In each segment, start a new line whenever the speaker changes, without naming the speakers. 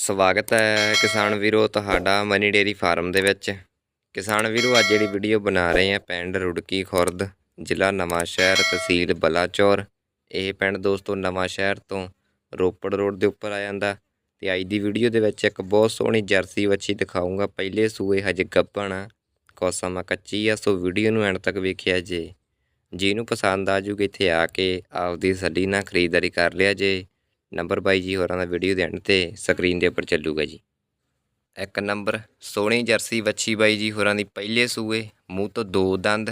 ਸਵਾਗਤ ਹੈ ਕਿਸਾਨ ਵੀਰੋ ਤੁਹਾਡਾ ਮਨੀ ਡੇਰੀ ਫਾਰਮ ਦੇ ਵਿੱਚ। ਕਿਸਾਨ ਵੀਰੋ, ਅੱਜ ਜਿਹੜੀ ਵੀਡੀਓ ਬਣਾ ਰਹੇ ਆ ਪਿੰਡ ਰੁੜਕੀ ਖੁਰਦ, ਜ਼ਿਲ੍ਹਾ ਨਵਾਂ ਸ਼ਹਿਰ, ਤਹਿਸੀਲ ਬਲਾਚੌਰ। ਇਹ ਪਿੰਡ ਦੋਸਤੋ ਨਵਾਂ ਸ਼ਹਿਰ ਤੋਂ ਰੋਪੜ ਰੋਡ ਦੇ ਉੱਪਰ ਆ ਜਾਂਦਾ ਤੇ ਅੱਜ ਦੀ ਵੀਡੀਓ ਦੇ ਵਿੱਚ ਇੱਕ ਬਹੁਤ ਸੋਹਣੀ ਜਰਸੀ ਵੱਛੀ ਦਿਖਾਉਂਗਾ ਪਹਿਲੇ ਸੂਏ ਹਜੇ ਗੱਭਣ ਆ ਕੁਛ ਸਮਾਂ ਕੱਚੀ ਆ, ਸੋ ਵੀਡੀਓ ਨੂੰ ਐਂਡ ਤੱਕ ਵੇਖਿਆ ਜੇ। ਜਿਹਨੂੰ ਪਸੰਦ ਆ ਜੂਗੀ ਇੱਥੇ ਆ ਕੇ ਆਪਦੀ ਸੱਲੀ ਨਾਲ ਖਰੀਦਦਾਰੀ ਕਰ ਲਿਆ ਜੇ। ਨੰਬਰ ਬਾਈ ਜੀ ਹੋਰਾਂ ਦਾ ਵੀਡੀਓ ਦੇ ਐਂਡ ਤੇ ਸਕਰੀਨ ਦੇ ਉੱਪਰ ਚੱਲੂਗਾ ਜੀ। ਇੱਕ ਨੰਬਰ, ਸੋਹਣੀ ਜਰਸੀ ਵੱਛੀ ਬਾਈ ਜੀ ਹੋਰਾਂ ਦੀ ਪਹਿਲੇ ਸੂਏ, ਮੂੰਹ ਤੋਂ ਦੋ ਦੰਦ।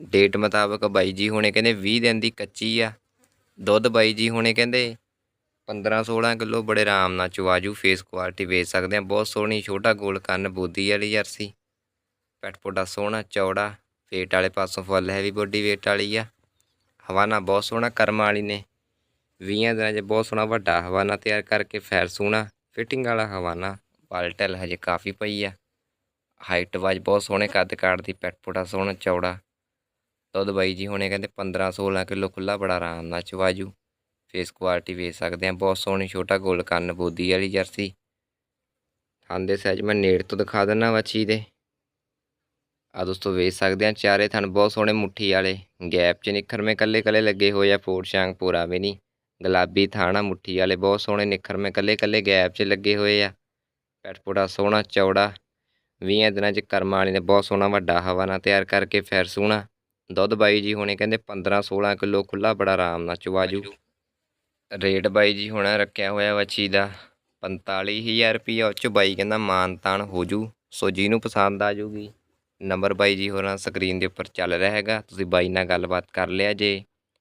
ਡੇਟ ਮੁਤਾਬਕ ਬਾਈ ਜੀ ਹੁਣੇ ਕਹਿੰਦੇ 20 ਦਿਨ ਦੀ ਕੱਚੀ ਆ। ਦੁੱਧ ਬਾਈ ਜੀ ਹੁਣੇ ਕਹਿੰਦੇ 15 16 ਕਿਲੋ, ਬੜੇ ਆਰਾਮ ਨਾਲ ਚਵਾਜੂ ਫੇਸ ਕੁਆਲਿਟੀ ਵੇਚ ਸਕਦੇ ਆ। ਬਹੁਤ ਸੋਹਣੀ, ਛੋਟਾ ਗੋਲ ਕੰਨ ਬੋਦੀ ਵਾਲੀ ਜਰਸੀ। ਪੈਟ ਪੋਡਾ ਸੋਹਣਾ, ਚੌੜਾ। ਵੇਟ ਵਾਲੇ ਪਾਸੋਂ ਫੁੱਲ ਹੈਵੀ ਬੋਡੀ ਵੇਟ ਵਾਲੀ ਆ। ਹਵਾਨਾ ਬਹੁਤ ਸੋਹਣਾ, ਕਰਮ ਵਾਲੀ ਨੇ। 20 ਦਿਨਾਂ 'ਚ ਬਹੁਤ ਸੋਹਣਾ ਵੱਡਾ ਹਵਾਨਾ ਤਿਆਰ ਕਰਕੇ ਫੈਰ ਸੋਹਣਾ ਫਿਟਿੰਗ ਵਾਲਾ ਹਵਾਨਾ ਪਾਲਟਲ ਹਜੇ ਕਾਫੀ ਪਈ ਆ। ਹਾਈਟ ਵਾਜ ਬਹੁਤ ਸੋਹਣੇ, ਕੱਦ ਕਾਠ ਦੀ ਪੈਟ ਪੋਡਾ ਸੋਹਣਾ ਚੌੜਾ। ਦੁੱਧ ਬਾਈ ਜੀ ਹੁਣੇ ਕਹਿੰਦੇ 15 16 ਕਿਲੋ ਖੁੱਲਾ ਬੜਾ ਆਰਾਮ ਨਾਲ ਚਵਾਜੂ। ਫੇਸ ਕੁਆਲਿਟੀ ਵੇਚ ਸਕਦੇ ਆ ਬਹੁਤ ਸੋਹਣੀ ਛੋਟਾ ਗੋਲ ਕੰਨ ਬੋਦੀ ਵਾਲੀ ਜਰਸੀ। ਖਾਂਦੇ ਸਹਿਜ ਮੈਂ ਨੇੜ ਤੋਂ ਦਿਖਾ ਦਿੰਦਾ ਵੱਛੀ ਦੇ। ਆ ਦੋਸਤੋ ਵੇਚ ਸਕਦੇ ਆ ਚਾਰੇ ਥਣ ਬਹੁਤ ਸੋਹਣੇ ਮੁੱਠੀ ਵਾਲੇ। ਗੈਪ 'ਚ ਨਿਖਰਵੇਂ ਕੱਲੇ ਕੱਲੇ ਲੱਗੇ ਹੋਏ ਆ ਫੋੜ ਸ਼ਾਂਗ ਪੂਰਾ ਵੀ ਨਹੀਂ ਗੁਲਾਬੀ ਥਾਣਾ ਮੁੱਠੀ ਵਾਲੇ ਬਹੁਤ ਸੋਹਣੇ ਨਿਖਰਵੇਂ ਕੱਲੇ ਕੱਲੇ ਗੈਪ 'ਚ ਲੱਗੇ ਹੋਏ ਆ। ਪੈਟਪੋੜਾ ਸੋਹਣਾ, ਚੌੜਾ। 20 ਦਿਨਾਂ 'ਚ ਕਰਮਾਂ ਵਾਲੀ ਨੇ ਬਹੁਤ ਸੋਹਣਾ ਵੱਡਾ ਹਵਾ ਨਾਲ ਤਿਆਰ ਕਰਕੇ ਫਿਰ ਸੋਹਣਾ ਦੁੱਧ ਬਾਈ ਜੀ ਹੁਣੇ ਕਹਿੰਦੇ 15 16 ਕਿਲੋ ਖੁੱਲਾ ਬੜਾ ਆਰਾਮ ਨਾਲ ਚਵਾਜੂ। ਰੇਟ ਬਾਈ ਜੀ ਹੁਣਾ ਰੱਖਿਆ ਹੋਇਆ ਵੱਛੀ ਦਾ 45000 ਰੁਪਈਆ, ਉਹ 'ਚ ਬਾਈ ਕਹਿੰਦਾ ਮਾਨ ਤਾਨ ਹੋ ਜੂ। ਸੋ ਜਿਹਨੂੰ ਪਸੰਦ ਆ ਜੂਗੀ। ਨੰਬਰ ਬਾਈ ਜੀ ਹੋਰਾਂ ਸਕਰੀਨ ਦੇ ਉੱਪਰ ਚੱਲ ਰਿਹਾ ਹੈਗਾ, ਤੁਸੀਂ ਬਾਈ ਨਾਲ ਗੱਲਬਾਤ ਕਰ ਲਿਆ ਜੇ।